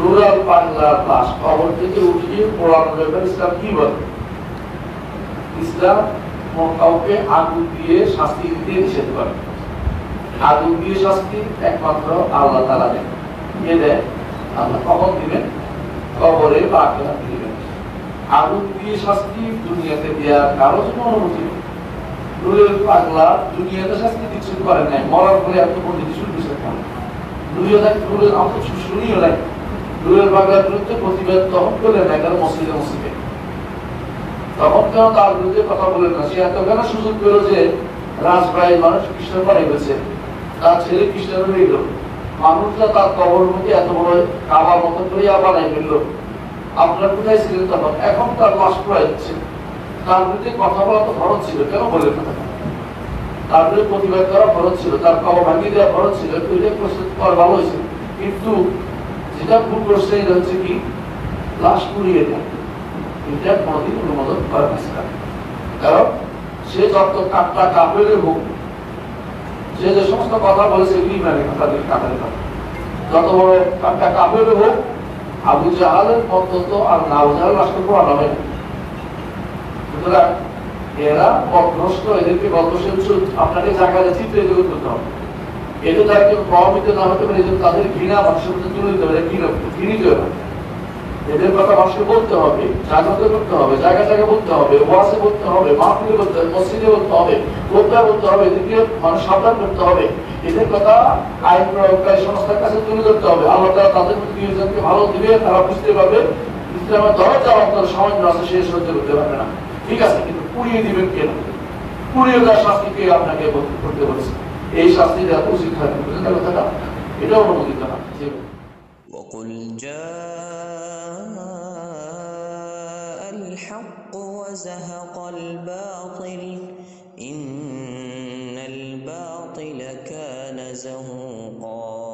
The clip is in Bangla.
রুরাল বাংলার লাশ কবর থেকে উঠিয়ে পোড়ানোর ব্যাপারে ইসলাম কি বলে? ইসলাম কাউকে আগুন দিয়ে শাস্তি দিতে নিষেধ করে। আগুন দিয়ে শাস্তি একমাত্র আল্লাহ তালা দেন। কে দেয় আল্লাহ কখন দিবেন? কবরে বা আখেরাতে দিবেন। আগুন দিয়ে শাস্তি দুনিয়াতে দেওয়ার কারও জন্য অনুমতি নেই। পাগলা দুনিয়াতে শাস্তি কিছু করে নাই, মরার পরে এত পণ্ডিত শুরু করছে কেন দুনিয়া রুলের আমরা তো শুনিও নাই। রুলের পাগলার বিরুদ্ধে প্রতিবাদ তখন করলেন না কেন মসজিদে মসজিদে। তখন কেন তার বিরুদ্ধে কথা বলেন না? সে এত কেন সুযোগ পেল যে রাজবাড়ির মানুষ কৃষ্ণ বানাই গেছে। তার ছেলে কৃষ্ণ রইল মানুষরা তার কবর মধ্যে এত বড় কাবার মতো করে বানাই ফেলল। আপনার কোথায় ছিলেন তখন? এখন তার লাশ পড়ে যাচ্ছে তার বিরুদ্ধে কথা বলা তো খরচ ছিল, কেন বললেন না? তার বিরুদ্ধে প্রতিবাদ করা খরচ ছিল, তার কবর ভাঙিয়ে দেওয়া খরচ ছিল ওইটা প্রস্তুত করা ভালো হয়েছে। কিন্তু যেটা ভুল করছে, এটা হচ্ছে কি? লাশ পুড়িয়ে দেয়। এটা কোনোদিন অনুমোদন করে না। কারণ সে যত কাপটা কাপড়ে হোক, সে যে সমস্ত কথা বলেছে এগুলি মানে তাদের কাপড়ের কথা যত বড় কাপটা কাপড়ের হোক, আবু জাহালের অন্তত আর না জাহাল রাষ্ট্র হয় না সুতরাং এরা পথভ্রষ্ট এদেরকে বদভ্রষ্ট আপনাকে জায়গায় চিত্র এগুলো করতে হবে। এটা তার কেউ প্রভাবিত না হতে পারে এই জন্য তাদের ঘৃণা মানুষের মধ্যে তুলে দিতে হবে ঘৃণা ঘৃণিত এদের কথা মানুষকে বলতে হবে, জাগ্রত করতে হবে, জায়গা জায়গা বলতে হবে, ওয়াসে বলতে হবে, মাহফিলে বলতে হবে, মসজিদে বলতে হবে কোথায় বলতে হবে, এদেরকে মানুষ সাবধান করতে হবে। এদের কথা আইন প্রয়োগকারী সংস্থার কাছে তুলে ধরতে হবে। আল্লাহ তাআলা তাদের প্রতি নিয়োজনকে ভালো দিবে তারা বুঝতে পারবে, ইসলামের দরজা অন্তর সামান্য আছে, সে সহ্য করতে পারবে না। ঠিক আছে, কিন্তু পুড়িয়ে দিবেন কেন? পুড়িয়ে দেওয়ার শাস্তিকে আপনাকে করতে বলেছে? এই শাস্তি দেওয়া উচিত হয় বুঝলেন না কথাটা এটাও অনুমোদিত না জি ভাই। وقل جاء الحق وزهق الباطل إن الباطل كان زهوقا